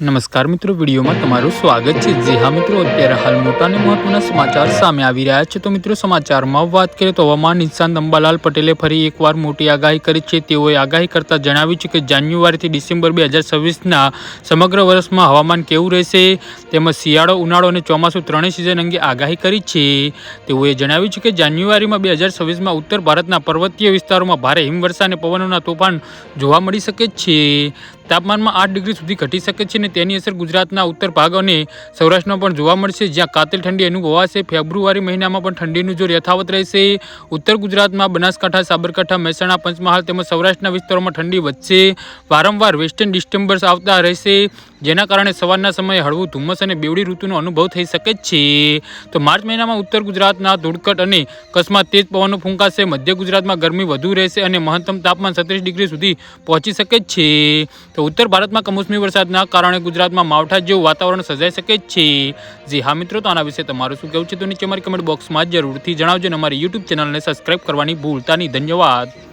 નમસ્કાર મિત્રો, વિડીયોમાં તમારું સ્વાગત છે. જી હા મિત્રો, અત્યારે હાલ મોટા અને મહત્વના સમાચાર સામે આવી રહ્યા છે. તો મિત્રો, સમાચારમાં વાત કરીએ તો હવામાન નિષ્ણાંત અંબાલાલ પટેલે ફરી એકવાર મોટી આગાહી કરી છે. તેઓએ આગાહી કરતા જણાવ્યું છે કે જાન્યુઆરીથી ડિસેમ્બર બે હજાર છવ્વીસના સમગ્ર વર્ષમાં હવામાન કેવું રહેશે તેમજ શિયાળો, ઉનાળો અને ચોમાસું ત્રણેય સિઝન અંગે આગાહી કરી છે. તેઓએ જણાવ્યું છે કે જાન્યુઆરીમાં બે હજાર છવ્વીસમાં ઉત્તર ભારતના પર્વતીય વિસ્તારોમાં ભારે હિમવર્ષા અને પવનોના તોફાન જોવા મળી શકે છે. તાપમાનમાં આઠ ડિગ્રી સુધી ઘટી શકે છે અને તેની અસર ગુજરાતના ઉત્તર ભાગ અને સૌરાષ્ટ્રમાં પણ જોવા મળશે, જ્યાં કાતિલ ઠંડી અનુભવાશે. ફેબ્રુઆરી મહિનામાં પણ ઠંડીનું જોર યથાવત રહેશે. ઉત્તર ગુજરાતમાં બનાસકાંઠા, સાબરકાંઠા, મહેસાણા, પંચમહાલ તેમજ સૌરાષ્ટ્રના વિસ્તારોમાં ઠંડી વધશે. વારંવાર વેસ્ટર્ન ડિસ્ટર્બન્સ આવતા રહેશે. જેના કારણે સવારના સમયે હળવું ધુમ્મસ અને બેવડી ઋતુનો અનુભવ થઈ શકે છે. તો માર્ચ મહિનામાં ઉત્તર ગુજરાતના ધૂળકટ અને કચ્છમાં તેજ પવનો ફૂંકાશે, મધ્ય ગુજરાતમાં ગરમી વધુ રહેશે અને મહત્તમ તાપમાન સત્રીસ ડિગ્રી સુધી પહોંચી શકે છે. તો ઉત્તર ભારતમાં કમોસમી વરસાદના કારણે ગુજરાતમાં માવઠા જેવું વાતાવરણ સર્જાઈ શકે છે. જી હા મિત્રો, તો આના વિશે તમારું શું કહેવું છે? તો નીચે અમારી કમેન્ટ બોક્સમાં જરૂરથી જણાવજો અને અમારી યુટ્યુબ ચેનલને સબસ્ક્રાઈબ કરવાની ભૂલતા નહીં. ધન્યવાદ.